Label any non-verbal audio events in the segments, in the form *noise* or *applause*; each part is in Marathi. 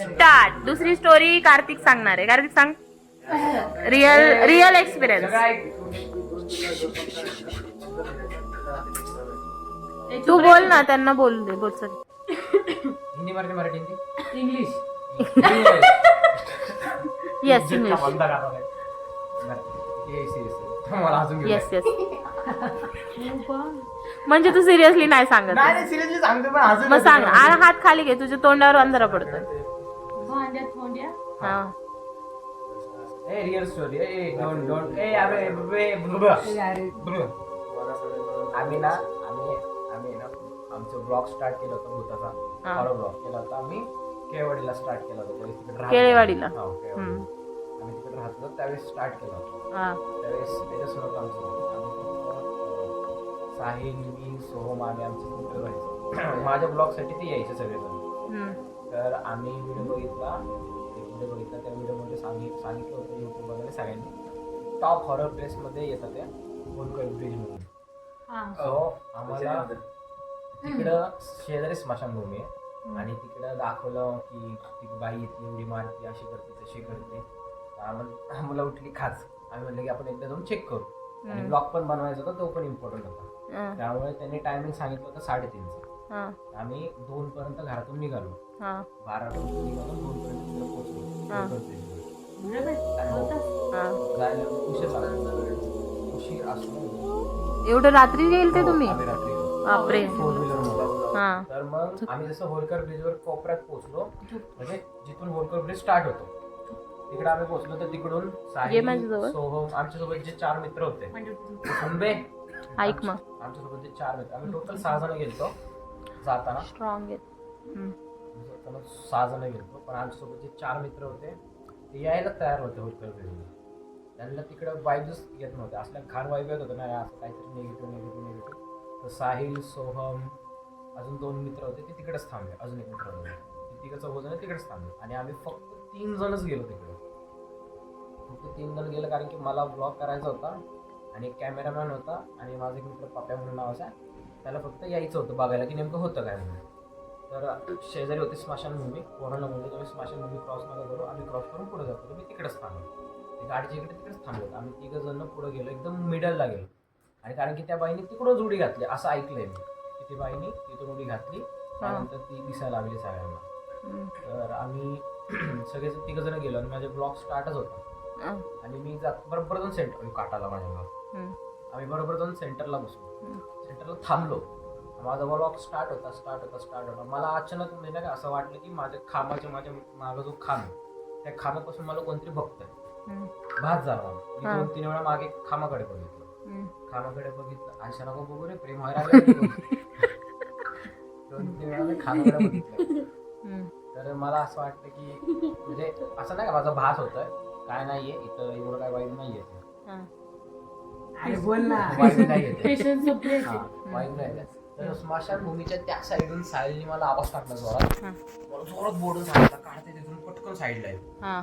स्टार्ट. दुसरी स्टोरी कार्तिक सांगणार आहे. कार्तिक सांग. रिअल रिअल एक्सपिरियन्स तू बोल ना त्यांना बोल दे बोल sir Hindi Marathi Marathi Hindi? English yes English yes yes म्हणजे तू सिरियसली नाही सांगत. सिरियसली सांगतो पण अजून मग सांग. आ, हात खाली घे. तुझ्या तोंडावर अंधारा पडतोय. भांड्यात फोंड्या हा ए रिअल स्टोरी ए डोंट डोंट ए अरे बे ब्लू आम्ही ना आम्ही आम्ही ना आमचं ब्लॉग स्टार्ट केलं होतं भूताचा हा. हॉरर ब्लॉग केला होता आम्ही केळवाडीला स्टार्ट केला होता त्यावेळेस तिकडे राहत केळेवाडीला? होतो. हो, केळवाडी. हम्म. आम्ही तिकडे राहत होतो त्यावेळेस स्टार्ट केला होता हा त्यावेळेस त्याच्यासोबत आमचं आम्ही फक्त साहिल मी सोहम आम्ही आमचे मित्र राहायचो माझ्या ब्लॉगसाठी ते यायचे सगळेजण. तर आम्ही व्हिडिओ बघितला. एक व्हिडिओ बघितला. त्या व्हिडिओमध्ये सांगित सांगितलं होतं यूट्यूबवरने सगळ्यांनी. टॉप हॉरर प्लेसमध्ये येतात ते. होलकर ब्रिज म्हणून हा. सो आम्हाला तिकडं शेजारी स्मशानभूमी आहे. आणि तिकडं दाखवलं की ती बाई येते एवढी मारते अशी करते तशी करते. आम्हाला आम्हाला उठली खाच आम्ही म्हणलं की आपण एकदा जाऊन चेक करू. आणि. ब्लॉग पण बनवायचा होता तो पण इम्पॉर्टंट होता. हा, त्यामुळे त्यांनी टायमिंग सांगितलं होतं साडेतीनचं. हा, आम्ही दोन पर्यंत घरातून निघालो. हा, बारा पोहोचलो हा. हा. एवढं रात्री गेल ते तुम्ही? आम्ही रात्री बापरे. हा. तर मग आम्ही जसं होलकर ब्रिजवर कोपऱ्यात पोहोचलो म्हणजे जिथून होलकर ब्रिज स्टार्ट होतो. तिकडे आम्ही पोहोचलो तर तिकडून. सोहम आमच्यासोबत जे चार मित्र होते. म्हणजे मुंबई ऐक मग. आमच्यासोबत जे चार मित्र. आम्ही टोटल सहा जण गेलतो जाताना. स्ट्रॉंग आहे हम्म. जाताना सहा जण पण आमच्यासोबत जे चार मित्र होते ते यायला तयार होते होलकर ब्रिजवर त्यांना तिकडं वाईबच येत नव्हते. असल्या घाण वाईब येत होतं ना असं काहीतरी निगेटिव्ह निगेटिव्ह निगेटिव्ह तर साहिल सोहम अजून दोन मित्र होते ते तिकडेच थांबले. अजून एक मित्र होते. ते तिघं चौघ जण तिकडेच थांबले. आणि आम्ही फक्त तीन जणच गेलो तिकडे. फक्त तीन जण गेलं कारण की मला ब्लॉग करायचा होता आणि एक कॅमेरामॅन होता आणि माझा एक मित्र पाप्या म्हणून नावाचा त्याला फक्त यायचं होतं बघायला की नेमकं होतं काय म्हणून. तर शेजारी होती स्मशानभूमी कोरोनामध्ये तुम्ही स्मशानभूमी क्रॉस नका करू आम्ही क्रॉस करून पुढे जातो मी तिकडेच थांबलो ते गाडीच्या इकडे तिकडेच थांबलो. आम्ही तिघं जण पुढे गेलो एकदम मिडलला गेलो आणि कारण की त्या बाईने तिकडून उडी घातली असं ऐकलंय मी की ती बाईने तिथून उडी घातली त्यानंतर ती दिसायला लागली सगळ्यांना. तर आम्ही *clears throat* सगळे तिघं जण गेलो आणि माझे ब्लॉग स्टार्टच होता. आणि मी जात बरोबर जाऊन सेंटर काटाला माझ्या. आम्ही बरोबर जाऊन सेंटरला बसलो. सेंटरला थांबलो माझा ब्लॉग स्टार्ट होता स्टार्ट होता स्टार्ट होता मला अचानक म्हणजे नाही का असं वाटलं की माझ्या खांबाच्या माझ्या मागं जो खांब आहे, त्या खांबापासून मला कोणतरी बघतंय. भात झाला मी हा. दोन तीन वेळा मागे खामाकडे बघितलं. खामाकडे बघितलं आयशा नको बघू रे प्रेम व्हायला दोन तीन वेळा मी खामाकडे बघितलं. तर मला असं वाटतं की म्हणजे असं नाही का माझा भास होतोय काय नाहीये इथं एवढं काय वाईट नाहीये हा. अरे बोल ना वाईट नाहीये ते. पेशन्स प्लेस हा, वाईट नाही तर स्मशानभूमीच्या त्या साईडून सायलीने मला आवाज टाकला जोरात. हा. मला जोरात बोर्डून सांगितलं काढते तिथून पटकन साईडला आहे हा.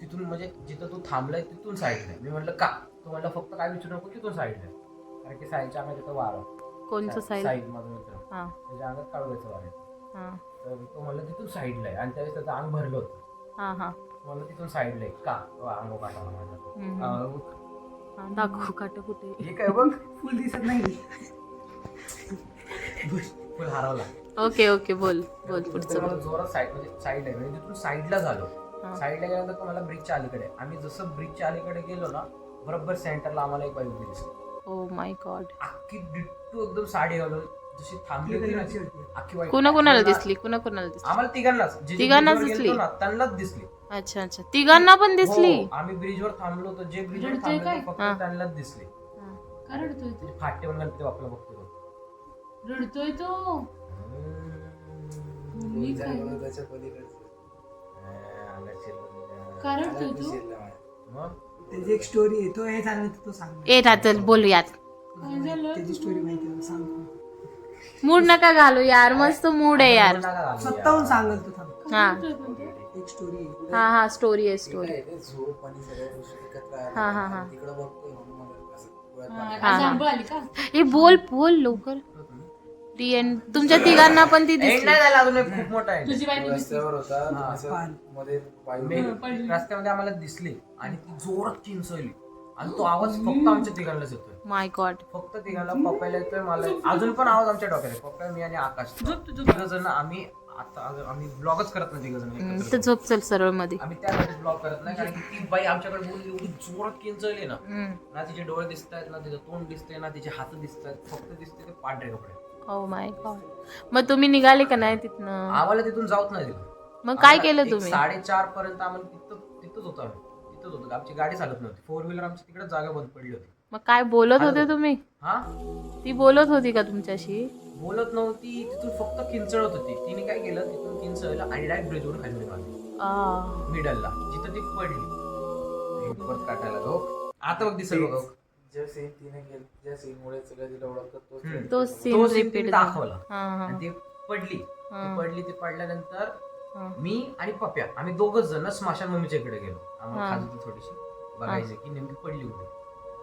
तिथून म्हणजे जिथं तू थांबलाय तिथून साईडला आहे मी म्हटलं का? तू म्हणलं फक्त काय विचारू नको तिथून साईडला आहे कारण की साईडच्या अंगात तिथं वारं. कोणचं साईल साईड माझा मित्र हा. त्याच्या अंगात काळवायचं वारं आहे. हा. तर तो म्हणलं तिथून साईडला आहे आणि त्यावेळेस त्याचं अंग भरलं होतं. हा हा. मला तिथून साईडला आहे का? तो अंग काढला माझा हम्म. हा, दाखव काट कुठे. हे काय बघ फुल दिसत नाही फुल हरवला. ओके ओके बोल बोल पुढचं. जोरात साईड म्हणजे साईड आहे. म्हणजे तिथून साईडला झालो. हा. साईडला गेल्यानंतर तुम्हाला ब्रिजच्या अलीकडे. आम्ही जसं ब्रिजच्या अलीकडे गेलो ना बरोबर सेंटरला आम्हाला एक बाई उभी दिसली. ओ माय गॉड अख्खी डिट्टू एकदम साडी घालून जशी थांबली होती ना ती, अख्खी white. कुणा कुणाला दिसली? कुणा कुणाला दिसली? आम्हाला तिघांनाच. जे- तिघांनाच दिसली? गेलतो ना, त्यांनाच दिसली. अच्छा अच्छा. तिघांना पण दिसली? हो, आम्ही ब्रिजवर थांबलो होतो. जे ब्रिजवर रडतोय थांबलो काय? होतो, फक्त हा. त्यांनाच दिसली. हा. रडतोय तो? म्हणजे फाटे पण गणपती बाप्पा बघतो तो. रडतोय तो. मी काय? हा, रडतोय तो? मग? त्याची एक स्टोरी आहे. तो हे सांग तो सांग. ए राचल बोलूयात काय झालं? त्याची स्टोरी माहिती आहे, सांग. मूड नका घालू यार मस्त मूड आहे यार. स्वतःहून. सांगल तू थांब. हा. रडतोय पण तो? एक स्टोरी आहे. हा हा स्टोरी आहे स्टोरी झोप आणि सगळ्या गोष्टी एकत्र आल्या. हा, हा, हा. आणि तिकडं बघतोय म्हणून मला असं डोळ्यात हा, पाणी आज हा. आंबा आली का? ए बोल बोल लवकर. ती एंड तुमच्या तिघांना पण ती दिसली. नाही झाला अजून एक खूप मोठा आहे. तुझी बायको दिसली. रस्त्यावर होता हा. असं मध्ये पडली. रस्त्यामध्ये आम्हाला दिसली आणि ती जोरात चिंचवली आणि तो आवाज फक्त आमच्या तिघांनाच येतोय. माय गॉड फक्त तिघांना पप्पायला येतोय मला अजून पण आवाज आमच्या डोक्यात आहे. पप्पा मी आणि आकाश. तिघ जण आम्ही आता आम्ही ब्लॉगच करत नाही तिघ जण तर झोप चल सरळमध्ये आम्ही त्यासाठी ब्लॉग करत नाही कारण की ती बाई आमच्याकडे बोलली एवढी जोरात किंचळली ना. ना तिचे डोळे दिसत आहेत ना तिचं तोंड दिसतंय ना तिचे हात दिसत आहेत फक्त दिसते ते पांढरे कपडे. ओ माय गॉड मग तुम्ही निघाले का नाही तिथनं? आम्हाला तिथून जाऊच नाही दिलं. मग काय आम्हाला केलं एक तुम्ही? साडेचार पर्यंत आम्हाला तिथं तिथंच होतो आम्ही. तिथंच होतो. आमची गाडी चालत नव्हती. फोर व्हीलर आमची तिकडे जागा बंद पडली होती. मग काय बोलत होते तुम्ही? हा? ती बोलत होती का तुमच्याशी? बोलत नव्हती. तिथून फक्त किंचळत होती. तिने काय केलं? तिथून किंचळलं आणि डायरेक्ट ब्रिजवरून खाली उडी मारली आ, मिडलला जिथं ती पडली. हे परत काटायला जाऊ. आता बघ दिसेल बघ. ज्या सीन तिने केलं ज्या सीन मुळे सगळं तिला ओळखतात तोच हम्म. scene. तो तो सीन रिपीट तिने दाखवला हा हा आणि ती पडली. ती पडली ती पडल्यानंतर हा. मी आणि पप्या आम्ही दोघच जण स्मशानभूमीच्या इकडे गेलो आम्हाला हा. खाज होती थोडीशी बघायची की नेमकी पडली कुठे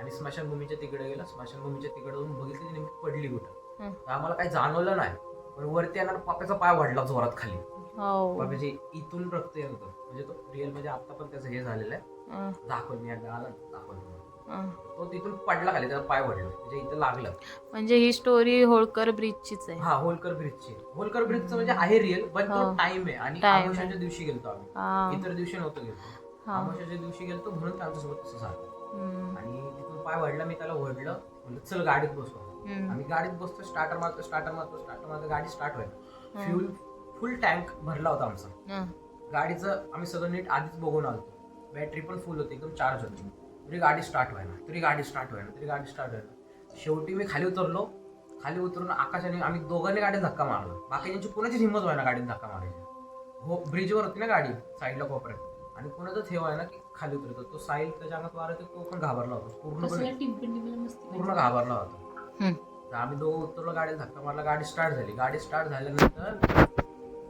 आणि स्मशानभूमीच्या तिकडे गेलो स्मशानभूमीच्या तिकडे जाऊन बघितली की नेमकी पडली कुठे. तर आम्हाला काही जाणवलं नाही पण वरती येणार पप्याचा पाय वाढला जोरात खाली हो पप्याची इथून रक्त येत होतं म्हणजे तो रिअलमध्ये आता पण त्याचं हे झालेलं आहे दाखवलं मी एकदा आला दाखवलं. हा. तो तिथून पडला खाली त्याचा पाय वडला म्हणजे इथं लागलं. म्हणजे ही स्टोरी होळकर ब्रिजचीच आहे. हा होलकर ब्रिजची होलकर ब्रिजचं म्हणजे आहे रिअल पण तो हो. टाइम आहे. आणि Time आहे. दिवशी गेलतो आम्ही. हा, इतर दिवशी नव्हतो गेलो. हा. दिवशी गेलतो म्हणून त्यांच्यासोबत तसं झालं. हम्म, आणि तिथून पाय वडला मी त्याला ओढलं म्हणलं चल गाडीत बसतो हम्म. आम्ही गाडीत बसतो स्टार्टर मारतो स्टार्टर मारतो स्टार्टर मारतो गाडी स्टार्ट व्हायला. हं. फ्यूल फुल टँक भरला होता आमचा. हा, गाडीचं आम्ही सगळं नीट आधीच बघून आलतो. बॅटरी पण फुल होती एकदम चार्ज होती. तरी गाडी स्टार्ट व्हायला तरी गाडी स्टार्ट व्हायला तरी गाडी स्टार्ट व्हायला. शेवटी मी खाली उतरलो. खाली उतरून आकाशाने आम्ही दोघांनी गाडीत धक्का मारला. बाकीच्यांची कोणाचीच हिंमत व्हायना गाडीत धक्का मारायची. हो ब्रिजवर होती ना गाडी साईडला कोपऱ्यात. आणि कोणाचंच हे व्हायना की खाली उतरतो तो साईल त्याच्या अंगात वारत तो पण घाबरला होता. मस्ती पूर्ण घाबरला होता. तर आम्ही दोघं उतरलो गाडीत धक्का मारला गाडी स्टार्ट झाली. गाडी स्टार्ट झाल्यानंतर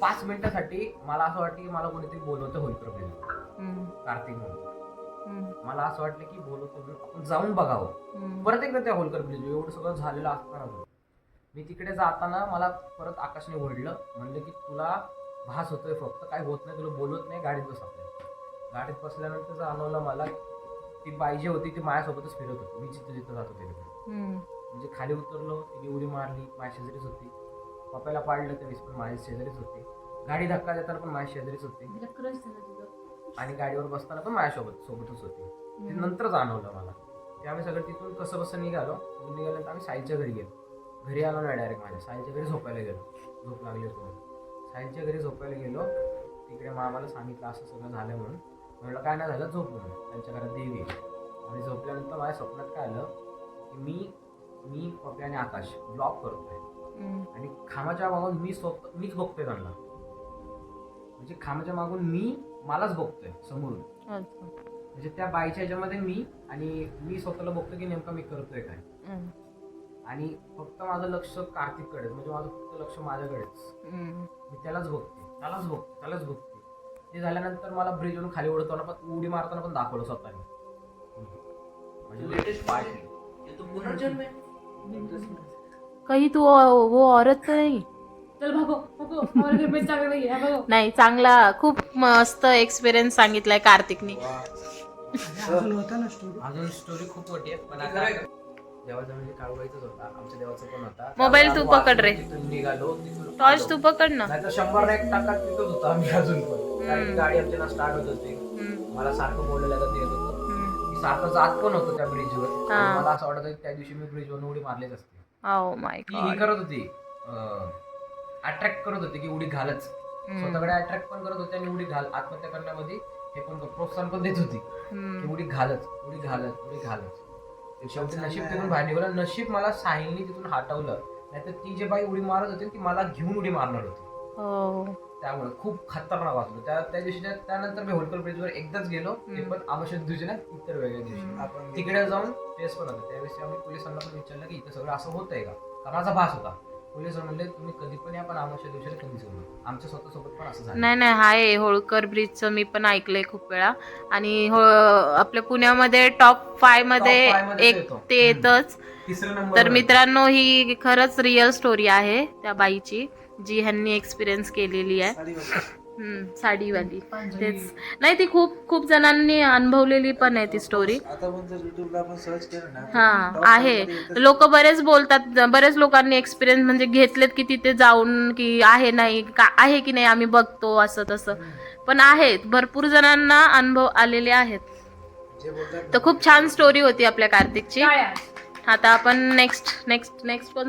पाच मिनिटासाठी मला असं वाटतं की मला कोणीतरी बोलवतं होईल प्रभू हम्म, कार्तिक म्हणून मला असं वाटलं की आपण जाऊन बघावं. परत एकदा त्या होलकर ब्रिज एवढं सगळं झालेलं असताना. मी तिकडे जाताना मला परत आकाशने ओढलं. म्हणलं की तुला भास होतोय फक्त. काय होत नाही तुला बोलवत नाही गाडीत बस गाडीत बसल्यानंतर जाणवलं मला ती बाई जी होती ती माझ्यासोबतच फिरत होती. मी जिथं जिथं जात होते. तिकडे म्हणजे खाली उतरलो तिने उडी मारली माझ्या शेजारीच होती. पप्याला पाडलं त्यावेळेस पण माझ्या शेजारीच होती. गाडी धक्का देताना पण माझ्या शेजारीच होती. आणि गाडीवर बसताना पण माझ्यासोबत सोबतच होती. ते नंतर जाणवलं मला. ते आम्ही सगळं तिथून कसं कसं निघालो निघाल्यानंतर आम्ही साईच्या घरी गेलो. घरी आलो नाही डायरेक्ट माझ्या. साईच्या घरी झोपायला गेलो. झोप लागली होती साईच्या घरी झोपायला गेलो. तिकडे मामाला सांगितलं असं सगळं झालं म्हणून. म्हणलं काय नाही झालं झोप म्हणून. त्यांच्या घरात देवी. आणि झोपल्यानंतर माझ्या स्वप्नात काय आलं की मी मी पप्पी आणि आकाश ब्लॉक करतोय. आणि खांबाच्या मागून मी स्वतः मीच बघतोय त्यांना. म्हणजे खांबाच्या मागून मी मलाच बघतोय समोरून. म्हणजे त्या बाईच्या ह्याच्यामध्ये मी आणि मी स्वतःला बघतो की नेमका मी करतोय काय. आणि फक्त माझं लक्ष कार्तिककडेच म्हणजे माझं फक्त लक्ष माझ्याकडेच. मी त्यालाच बघते त्यालाच बघते त्यालाच बघते. ते झाल्यानंतर मला ब्रिजवरून खाली ओढताना पण उडी मारताना पण दाखवलं स्वतःने. म्हणजे लेटेस्ट पार्ट कही तू वो औरत नाही. नाही है भागो. नाही चांगला खूप मस्त एक्सपिरियन्स सांगितलाय कार्तिकनी. अजून होता ना स्टोरी अजून स्टोरी खूप मोठी आहे पण आता देवाचा म्हणजे काळवायचाच होता आमच्या देवाचा पण होता. मोबाईल तू पकड रे. आम्ही तिथून निघालो तिथून टॉर्च. तू पकड ना. नाही तर शंभर एक टाका तिथंच होतो आम्ही अजून पण. कारण की गाडी आमची ना स्टार्ट होत. मला सारखं बोलायला जात येत होतं. हम्म. मी सारखं जात पण होतो त्या ब्रिजवर हा. मला असं वाटत त्या दिवशी मी ब्रिजवर उडी मारलीच असते. ओ माय ती हे करत होती अट्रॅक्ट करत होती की उडी घालच. स्वतःकडे अट्रॅक्ट पण करत होती आणि उडी घाल आत्महत्या करण्यामध्ये हे पण प्रोत्साहन पण देत होती. की उडी घालच उडी घालच उडी घालच. शेवटी नशीब तिथून बाहेर निघालं. नशीब मला साहिलनी तिथून हटवलं. नाहीतर ती जे बाई उडी मारत होती ती मला घेऊन उडी मारणार होती. हो. त्यामुळे खूप खतरनाक वाटलं. त्या त्या दिवशी त्या- त्यानंतर मी होलकर ब्रिजवर एकदाच गेलो. ते पण आवश्यक दिवशी ना इतर वेगळ्या दिवशी. आपण तिकडे जाऊन टेस्ट पण होतं. त्यावेळेस आम्ही पोलिसांना पण विचारलं की इथं सगळं असं होतंय का? का माझा भास होता? पोलीस म्हणले तुम्ही कधी पण या पण आमच्या दिवशी कधीच येऊ नका." आमच्या स्वतः सोबत पण असं झालं. नाही नाही हाय होळकर ब्रिजचं मी पण ऐकलंय खूप वेळा. आणि हो आपल्या पुण्यामध्ये टॉप फायमध्ये Top five मध्ये एक येतो. ते येतच. तिसरं नंबर तर मित्रांनो ही खरंच रिअल स्टोरी आहे त्या बाईची जी ह्यांनी एक्सपिरियन्स केलेली आहे. साडीवाली तेच. नाही ती खूप खूप जणांनी अनुभवलेली पण आहे ती स्टोरी हा आहे. लोक बरेच बोलतात बरेच लोकांनी एक्सपिरियन्स म्हणजे घेतलेत की तिथे जाऊन की आहे नाही का आहे की नाही आम्ही बघतो असं तसं. पण आहेत भरपूर जणांना अनुभव आलेले आहेत. तर खूप छान स्टोरी होती आपल्या कार्तिकची. आता आपण नेक्स्ट नेक्स्ट नेक्स्ट कोण